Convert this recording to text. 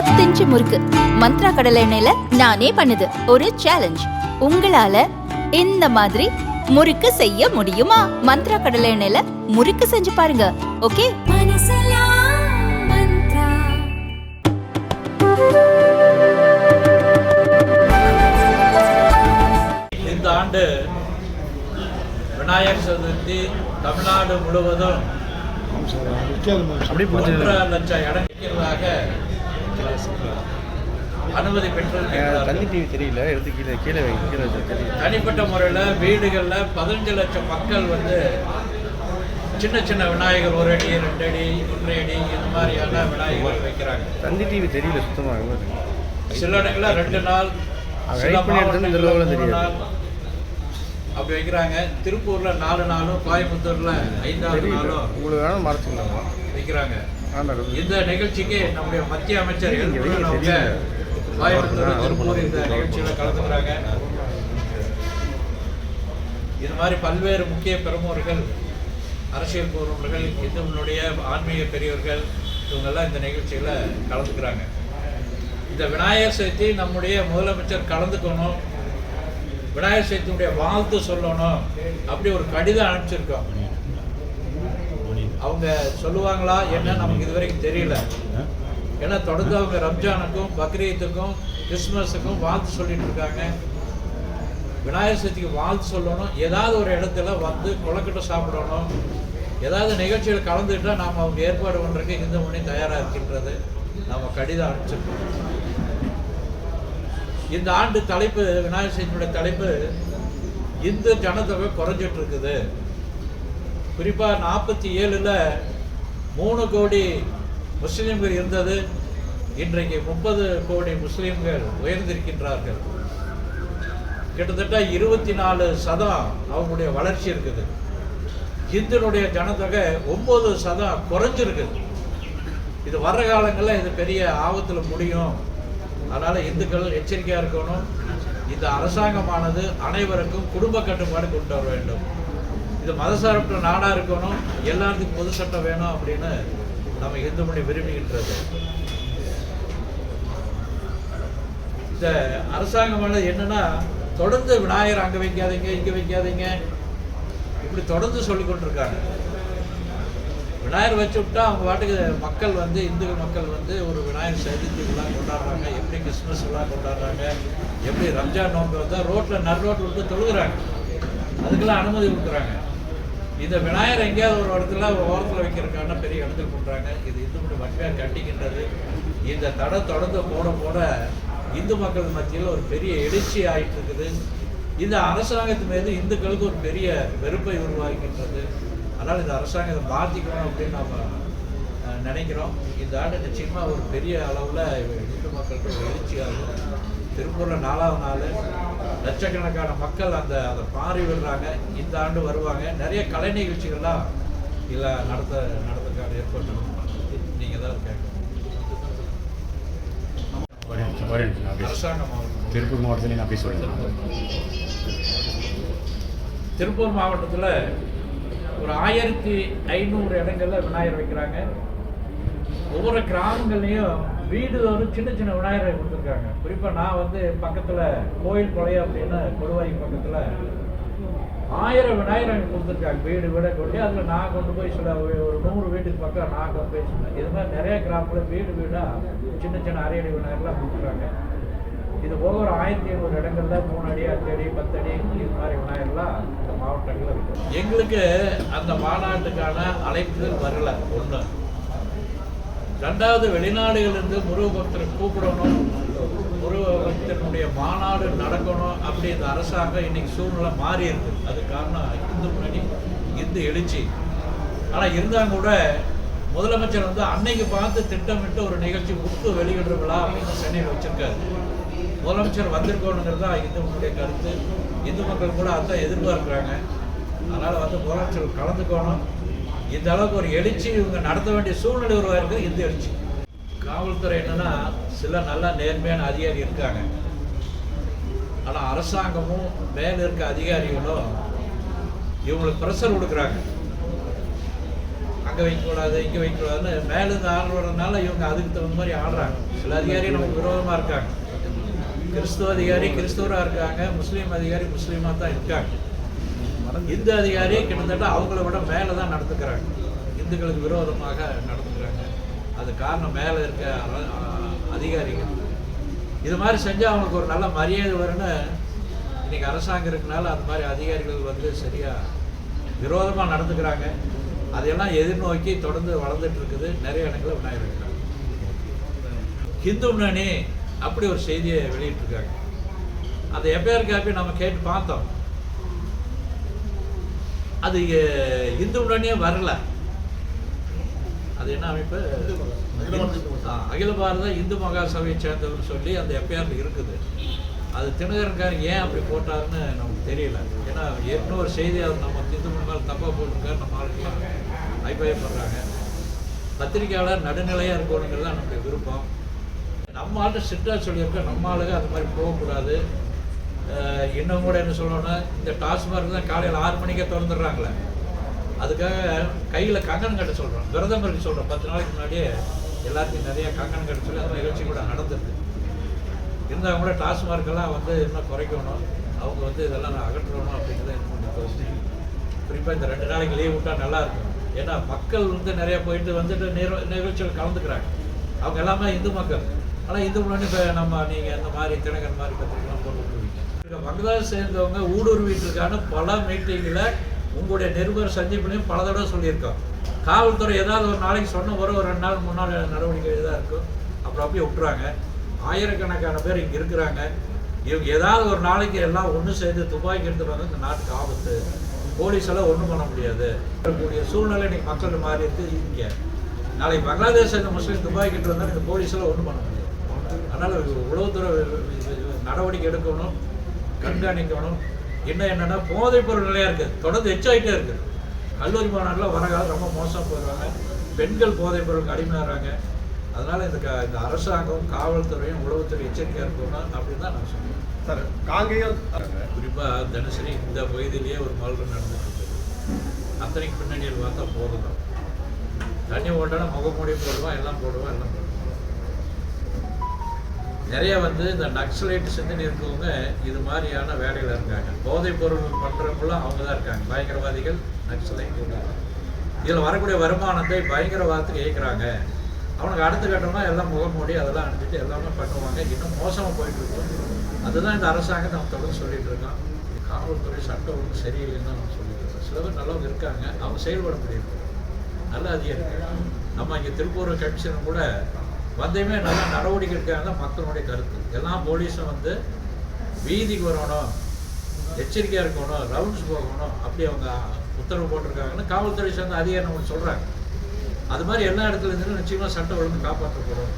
பத்து இன்ச்சு முறுக்கு. மந்த்ரா கடலை எண்ணெயில நானே பண்ணுது. ஒரு சேலஞ்ச் உங்களால இந்த மாதிரி முறுக்கு செய்ய முடியுமா? மந்த்ரா கடலை எண்ணெயில முறுக்கு செஞ்சு பாருங்க. ஓகே இந்த ஆண்டு விநாயகர் சதுர்த்தி தமிழ்நாடு முழுவதும் ஒன்றரை லட்சம் இடம் இருக்கிறதாக அனுமதி பெற்றிருக்கிறார்கள் தண்ணி டிவி தெரியல. எடுத்து கீழே கீழே கீழே தனிப்பட்ட முறையில் வீடுகளில் பதினஞ்சு லட்சம் மக்கள் வந்து சின்ன சின்ன விநாயகர் ஒரு அடி ரெண்டு அடி ஒன்றரை அடி இந்த மாதிரியான விநாயகர் வைக்கிறாங்க. தந்தி டிவி தெரியல சுத்தமாக சில இடங்களில் ரெண்டு நாள் அப்படி வைக்கிறாங்க. திருப்பூர்ல நாலு நாளும் கோயம்புத்தூர்ல ஐந்தாவது நாளும் உங்களுக்கு வேணும் மறைச்சிக்கலாமா? வைக்கிறாங்க. இந்த நிகழ்ச்சிக்கு நம்முடைய மத்திய அமைச்சர். கோயம்புத்தூர் திருப்பூர் இந்த நிகழ்ச்சியில கலந்துக்கிறாங்க. இது மாதிரி பல்வேறு முக்கிய பிரமுகர்கள் அரசியல் பூர்வர்கள் இந்துவனுடைய ஆன்மீக பெரியவர்கள் இவங்கெல்லாம் இந்த நிகழ்ச்சியில் கலந்துக்கிறாங்க. இந்த விநாயகர் சதுர்த்தி நம்முடைய முதலமைச்சர் கலந்துக்கணும். விநாயகர் சதுர்த்தியுடைய வாழ்த்து சொல்லணும். அப்படி ஒரு கடிதம் அனுப்பிச்சிருக்கோம் அவங்க சொல்லுவாங்களா என்ன நமக்கு இது வரைக்கும் தெரியல ஏன்னா தொடர்ந்து அவங்க ரம்ஜானுக்கும் பக்ரீத்துக்கும் கிறிஸ்மஸுக்கும் வாழ்த்து சொல்லிட்டு இருக்காங்க. விநாயகர் சதுர்த்திக்கு வாழ்த்து சொல்லணும். ஏதாவது ஒரு இடத்துல வந்து கொலக்கட்டை சாப்பிடணும். ஏதாவது நிகழ்ச்சியில் கலந்துக்கிட்டா நாம் அவங்க ஏற்பாடு பண்ணுறதுக்கு இந்து மணி தயாராக இருக்கின்றது. நாம் கடிதம் அனுப்பிச்சிருக்கோம். இந்த ஆண்டு தலைப்பு விநாயகர் சதுர்த்தியுடைய தலைப்பு இந்து ஜனத்தொகை குறைஞ்சிட்டு இருக்குது. குறிப்பாக நாற்பத்தி ஏழில் மூணு கோடி முஸ்லீம்கள் இருந்தது. இன்றைக்கு முப்பது கோடி முஸ்லீம்கள் உயர்ந்திருக்கின்றார்கள். கிட்டத்தட்ட இருபத்தி நாலு சதம் அவங்களுடைய வளர்ச்சி இருக்குது. இந்துனுடைய ஜனத்தொகை ஒம்பது சதம் குறைஞ்சிருக்குது இது வர்ற காலங்களில் இது பெரிய ஆபத்தில் முடியும். அதனால் இந்துக்கள் எச்சரிக்கையாக இருக்கணும். இந்த அரசாங்கமானது அனைவருக்கும் குடும்ப கட்டுப்பாடு கொண்டு வர வேண்டும். இது மதசார்பற்ற நாடாக இருக்கணும். எல்லாத்துக்கும் பொது சட்டம் வேணும் அப்படின்னு நம்ம இந்து மொழி விரும்புகின்றது. இந்த அரசாங்கமானது என்னன்னா தொடர்ந்து விநாயகர் அங்கே வைக்காதீங்க இங்கே வைக்காதீங்க. இப்படி தொடர்ந்து சொல்லி கொண்டிருக்காங்க. விநாயகர் வச்சு விட்டா அவங்க பாட்டுக்கு மக்கள் வந்து இந்து மக்கள் வந்து ஒரு விநாயகர் சதுர்த்தி விழா கொண்டாடுறாங்க. எப்படி கிறிஸ்மஸ் விழா கொண்டாடுறாங்க. எப்படி ரம்ஜான் நோன்பு வந்தால் ரோட்டில் நர் ரோட்டில் விட்டு தொழுகிறாங்க. அதுக்கெல்லாம் அனுமதி கொடுக்குறாங்க. இந்த விநாயகர் எங்கேயாவது ஒரு இடத்துல ஒரு ஓரத்தில் வைக்கிறதுக்கான பெரிய இடத்துல பண்ணுறாங்க இது இந்து மக்கள் வன்மையாக கண்டிக்கின்றது இந்த தடை தொடர்ந்து போட போட இந்து மக்கள் மத்தியில் ஒரு பெரிய எழுச்சி ஆகிட்டு இருக்குது இந்த அரசாங்கத்து மீது இந்துக்களுக்கு ஒரு பெரிய வெறுப்பை உருவாகின்றது அதனால் இந்த அரசாங்கத்தை மாற்றிக்கணும் அப்படின்னு நம்ம நினைக்கிறோம். இந்த ஆண்டு நிச்சயமாக ஒரு பெரிய அளவில் இந்து மக்களுக்கு ஒரு எழுச்சி ஆகும் திருப்பூரில் நாலாவது நாள் லட்சக்கணக்கான மக்கள் அந்த அதை பாரி விடுறாங்க இந்த ஆண்டு வருவாங்க. நிறைய கலை நிகழ்ச்சிகள்லாம் இல்லை நடத்த நடத்துக்கான ஏற்பாடு நீங்கள் தான் கேட்கணும். அரசாங்கம் திருப்பூர் மாவட்டத்தில் நான் பேசுகிறேன் திருப்பூர் மாவட்டத்தில் ஒரு ஆயிரத்தி ஐநூறு இடங்கள்ல விநாயகர் வைக்கிறாங்க. ஒவ்வொரு கிராமங்கள்லையும் வீடுதோறும் சின்ன சின்ன விநாயகரை கொடுத்துருக்காங்க. குறிப்பாக நான் வந்து பக்கத்தில் கோயில் கொலை அப்படின்னு கொடுவாய் பக்கத்தில் ஆயிரம் விநாயகர் கொடுத்துருக்காங்க. வீடு வீட கொண்டு அதில் நான் கொண்டு போய் சில ஒரு- நூறு வீட்டுக்கு பக்கம் நான் கொண்டு போய் சொன்னேன். இது மாதிரி நிறைய கிராமத்தில் வீடு வீடாக சின்ன சின்ன அரையடி விநாயகர்லாம் கொடுத்துருக்காங்க. இது போக ஒரு ஆயிரத்தி ஐநூறு இடங்கள்ல மூணு அடி அஞ்சு அடி பத்து அடி இது மாதிரி விநாயகர்லாம் இந்த மாவட்டங்களில் இருக்கு. எங்களுக்கு அந்த மாநாட்டுக்கான அழைப்புகள் வரல. ஒன்று ரெண்டாவது வெளிநாடுகளிலிருந்து முருகபக்தர் கூப்பிடணும் முருகபக்தனுடைய மாநாடு நடக்கணும் அப்படி இந்த அரசாங்கம் இன்னைக்கு சூழ்நிலை மாறி இருக்கு. அது காரணம் இந்து முன்னணி இந்து எழுச்சி. ஆனால் இருந்தால் கூட முதலமைச்சர் வந்து அன்னைக்கு பார்த்து திட்டமிட்டு ஒரு நிகழ்ச்சி உப்பு வெளியிடுற விழா அப்படின்னு சென்னையில் வச்சிருக்காரு. முதலமைச்சர் வந்திருக்கணுங்கிறது தான் இந்து மக்களுடைய கருத்து. இந்து மக்கள் கூட அதான் எதிர்பார்க்குறாங்க. அதனால் வந்து முதலமைச்சர் கலந்துக்கணும். இந்த அளவுக்கு ஒரு எழுச்சி இவங்க நடத்த வேண்டிய சூழ்நிலை உருவாயிருக்கு இந்து எழுச்சி. காவல்துறை என்னன்னா சில நல்ல நேர்மையான அதிகாரி இருக்காங்க. ஆனால் அரசாங்கமும் மேல இருக்க அதிகாரிகளும் இவங்களுக்கு ப்ரெஷர் கொடுக்குறாங்க. அங்கே வைக்கக்கூடாது இங்கே வைக்கக்கூடாதுன்னு மேலேருந்து ஆள் வர்றதுனால இவங்க அதுக்கு தகுந்த மாதிரி ஆடுறாங்க சில அதிகாரி நமக்கு விரோதமாக இருக்காங்க. கிறிஸ்துவ அதிகாரி கிறிஸ்துவராக இருக்காங்க முஸ்லீம் அதிகாரி முஸ்லீமாக தான் இருக்காங்க. இந்து அதிகாரி கிட்டத்தட்ட அவங்கள விட மேலே தான் நடந்துக்கிறாங்க. இந்துக்களுக்கு விரோதமாக நடந்துக்கிறாங்க. அது காரணம் மேலே இருக்க அர- அதிகாரிகள். இது மாதிரி செஞ்சால் அவங்களுக்கு ஒரு நல்ல மரியாதை வரும்னு இன்னைக்கு அரசாங்கம் இருக்கனால அந்த மாதிரி அதிகாரிகள் வந்து சரியாக விரோதமாக நடந்துக்கிறாங்க. அதையெல்லாம் எதிர்நோக்கி தொடர்ந்து வளர்ந்துட்டு இருக்குது. நிறைய இடங்களில் விநாயகர் இருக்கிறாங்க ஹிந்து முன்னணி அப்படி ஒரு செய்தியை வெளியிட்டிருக்காங்க. அந்த எஃப்ஐஆர் காப்பி நம்ம கேட்டு பார்த்தோம். அது இந்து உடனே வரல. அது என்ன அமைப்பு? அகில பாரத இந்து மகா சபையை சேர்ந்தவர்னு சொல்லி அந்த எஃப்ஐஆர் இருக்குது. அது தினகரன்கார் ஏன் அப்படி போட்டாருன்னு நமக்கு தெரியல. ஏன்னா ஏற்கனவே ஒரு செய்தி அது நம்ம இந்து முன்னாள் தப்பாக போட்டிருக்காரு நம்ம ஆளுக்கெல்லாம் ஐபிஎஃப் பண்ணுறாங்க பத்திரிகையாளர் நடுநிலையாக இருக்கணுங்கிறது தான் நம்முடைய விருப்பம். நம்ம ஆள்கிட்ட ஸ்ட்ரிக்டாக சொல்லியிருக்கோம் நம்ம ஆளுங்க அது மாதிரி போகக்கூடாது. இன்னும் கூட என்ன சொல்லணும்னா இந்த டாஸ்மார்க் தான் காலையில் ஆறு மணிக்கே திறந்துடுறாங்களே. அதுக்காக கையில் கங்கணம் கட்ட சொல்கிறோம் விரதம் இருக்க சொல்கிறோம் பத்து நாளைக்கு முன்னாடியே எல்லாத்தையும் நிறைய கங்கணம் கட்ட சொல்லி அந்த நிகழ்ச்சி கூட நடந்துருக்கு. இருந்தால் கூட டாஸ்மார்க்கெல்லாம் வந்து இன்னும் குறைக்கணும். அவங்க வந்து இதெல்லாம் நான் அகற்றணும் அப்படிங்கிறத எனக்கு குறிப்பாக இந்த ரெண்டு நாளைக்கு லீவ் விட்டால் நல்லாயிருக்கும் ஏன்னா மக்கள் வந்து நிறையா போயிட்டு வந்துட்டு நிற- நிகழ்ச்சிகள் கலந்துக்கிறாங்க. அவங்க எல்லாமே இந்து மக்கள். ஆனால் இந்து முன்னாடி இப்போ நம்ம நீங்கள் இந்த மாதிரி தினகர் மாதிரி பத்திரிக்கைலாம் போட்டு விட்டுருவீங்க பங்களாதேஷ் சேர்ந்தவங்க ஊடுருவிட்டுருக்கான்னு பல மீட்டிங்கில் உங்களுடைய நிருபர் சந்திப்புலையும் பல தடவை சொல்லியிருக்கோம். காவல்துறை ஏதாவது ஒரு நாளைக்கு சொன்ன ஒரு ஒரு ரெண்டு நாள் மூணு நாள் நடவடிக்கை இதாக இருக்கும். அப்புறம் அப்படியே விட்டுறாங்க. ஆயிரக்கணக்கான பேர் இங்கே இருக்கிறாங்க. இவங்க ஏதாவது ஒரு நாளைக்கு எல்லாம் ஒன்று சேர்ந்து துப்பாக்கி எடுத்துட்டு வந்து இந்த நாட்டுக்கு ஆபத்து. போலீஸ் எல்லாம் ஒன்றும் பண்ண முடியாது. இருக்கக்கூடிய சூழ்நிலை இன்னைக்கு மக்கள் மாறி இருக்கு இங்கே. நாளைக்கு பங்களாதேஷ் இந்த முஸ்லீம் துப்பாக்கி எடுத்து வந்தால் இந்த போலீஸெல்லாம் ஒன்றும் பண்ண முடியாது. அதனால் உளவுத்துறை நடவடிக்கை எடுக்கணும். கண்காணிக்கணும். இன்னும் என்னென்னா போதைப் பொருள் நிலையாக இருக்குது தொடர்ந்து எச்சாயிட்டே இருக்குது கல்லூரி மாணவர்கள் வர காலம் ரொம்ப மோசம் போயிடுறாங்க. பெண்கள் போதைப் பொருளுக்கு அடிமையாகிறாங்க அதனால் இந்த க இந்த அரசாங்கம் காவல்துறையும் உளவுத்துறை எச்சரிக்கையாக இருக்கணும் அப்படின்னு தான் நான் சொல்லுவேன் சார் காங்கேயம். குறிப்பாக தினசரி இந்த பகுதியிலேயே ஒரு மல்று நடந்துட்டு இருக்குது அத்தனைக்கு பின்னணியில் பார்த்தா போதும் தான் தண்ணி ஓட்டனா முகமூடி போடுவான் எல்லாம் போடுவான் எல்லாம் நிறைய வந்து இந்த நக்சலைட் சிந்தனை இருக்கவங்க இது மாதிரியான வேலையில் இருக்காங்க. போதைப் பொருள் பண்ணுறவங்களும் அவங்க தான் இருக்காங்க. பயங்கரவாதிகள் நக்சலைட் இதில் வரக்கூடிய வருமானத்தை பயங்கரவாதத்துக்கு இயக்குறாங்க அவனுக்கு அடுத்த கட்டமாக எல்லாம் முகமூடி அதெல்லாம் அனுப்பிட்டு எல்லாமே பண்ணுவாங்க. இன்னும் மோசமாக போயிட்டு அதுதான் இந்த அரசாங்கம் நம்ம தொடர்ந்து சொல்லிட்டு இருக்கோம் காவல்துறை சட்டம் ஒன்றும் சரியில்லைன்னு நம்ம சொல்லிட்டு இருக்கோம் சில பேர் நல்லவங்க இருக்காங்க. அவங்க செயல்பட முடியும் நல்ல அதிகாரிகள். நம்ம இங்கே திருப்பூர் கமிஷன் கூட வந்தையுமே நல்லா நடவடிக்கை எடுக்கிறாங்க மக்களுடைய கருத்து. எல்லாம் போலீஸும் வந்து வீதிக்கு வரணும் எச்சரிக்கையாக இருக்கணும் ரவுண்ட்ஸ் போகணும் அப்படி அவங்க உத்தரவு போட்டிருக்காங்கன்னு காவல்துறை சேர்ந்த அதிகாரம் சொல்கிறாங்க அது மாதிரி எல்லா இடத்துல இருந்து நிச்சயமாக சட்டம் ஒழுங்கு காப்பாற்றப்படும்.